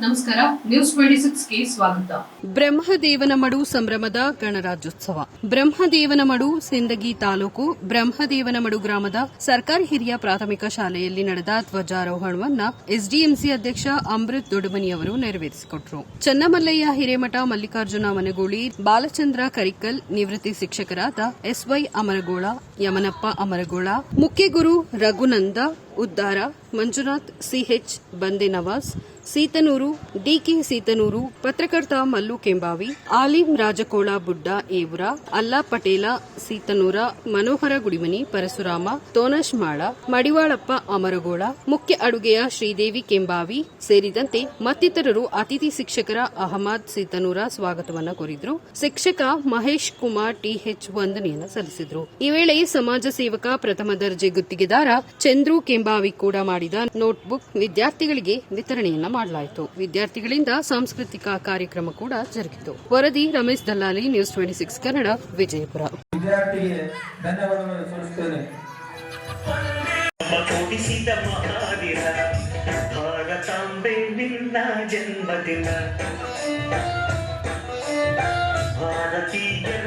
ನಮಸ್ಕಾರ news twenty ಸಿಕ್ಸ್ಗೆ ಸ್ವಾಗತ. ಬ್ರಹ್ಮದೇವನ ಮಡು ಸಂಭ್ರಮದ ಗಣರಾಜ್ಯೋತ್ಸವ. ಬ್ರಹ್ಮದೇವನ ಮಡು, ಸಿಂದಗಿ ತಾಲೂಕು ಬ್ರಹ್ಮದೇವನ ಮಡು ಗ್ರಾಮದ ಸರ್ಕಾರಿ ಹಿರಿಯ ಪ್ರಾಥಮಿಕ ಶಾಲೆಯಲ್ಲಿ ನಡೆದ ಧ್ವಜಾರೋಹಣವನ್ನ ಎಸ್ಡಿಎಂಸಿ ಅಧ್ಯಕ್ಷ ಅಮೃತ್ ಅವರು ನೆರವೇರಿಸಿಕೊಟ್ರು. ಚನ್ನಮಲ್ಲಯ್ಯ ಹಿರೇಮಠ ಮಲ್ಲಿಕಾರ್ಜುನ ಮನಗೂಳಿ, ಬಾಲಚಂದ್ರ ಕರಿಕಲ್ ನಿವೃತ್ತಿ ಶಿಕ್ಷಕರಾದ ಎಸ್ವೈ ಅಮರಗೋಳ, ಯಮನಪ್ಪ ಅಮರಗೋಳ, ಮುಖ್ಯಗುರು ರಘುನಂದ ಉದ್ದಾರ, ಮಂಜುನಾಥ್ ಸಿಹೆಚ್ ಬಂದೆ ನವಾಜ್ ಸೀತನೂರು, ಡಿಕೆ ಸೀತನೂರು, ಪತ್ರಕರ್ತ ಮಲ್ಲು ಕೆಂಬಾವಿ, ಆಲಿಂ ರಾಜಕೋಳ ಬುಡ್ಡ ಏವುರ, ಅಲ್ಲಾ ಪಟೇಲ, ಸೀತನೂರ, ಮನೋಹರ ಗುಡಿಮನಿ, ಪರಶುರಾಮ, ತೋನಶ್ ಮಾಳ, ಮಡಿವಾಳಪ್ಪ ಅಮರಗೋಳ, ಮುಖ್ಯ ಅಡುಗೆಯ ಶ್ರೀದೇವಿ ಕೆಂಬಾವಿ ಸೇರಿದಂತೆ ಮತ್ತಿತರರು ಅತಿಥಿ ಶಿಕ್ಷಕರ ಅಹಮದ್ ಸೀತನೂರ ಸ್ವಾಗತವನ್ನ ಕೋರಿದ್ರು. ಶಿಕ್ಷಕ ಮಹೇಶ್ ಕುಮಾರ್ ಟಿಎಚ್ ವಂದನೆಯನ್ನು ಸಲ್ಲಿಸಿದ್ರು. ಈ ವೇಳೆ ಸಮಾಜ ಸೇವಕ ಪ್ರಥಮ ದರ್ಜೆ ಗುತ್ತಿಗೆದಾರ ಚಂದ್ರು ಕೆಂಬಾವಿ ಕೂಡ ಮಾಡಿದ ನೋಟ್ಬುಕ್ ವಿದ್ಯಾರ್ಥಿಗಳಿಗೆ ವಿತರಣೆಯನ್ನ ಮಾಡಲಾಯಿತು. ವಿದ್ಯಾರ್ಥಿಗಳಿಂದ ಸಾಂಸ್ಕೃತಿಕ ಕಾರ್ಯಕ್ರಮ ಕೂಡ ಜರುಗಿತು. ವರದಿ Ramesh Dallali news twenty six Kannada Vijayapura. ಜನ್ಮದಿನ ಜನ್ಮದಿನ. ಭಾರತೀಯರ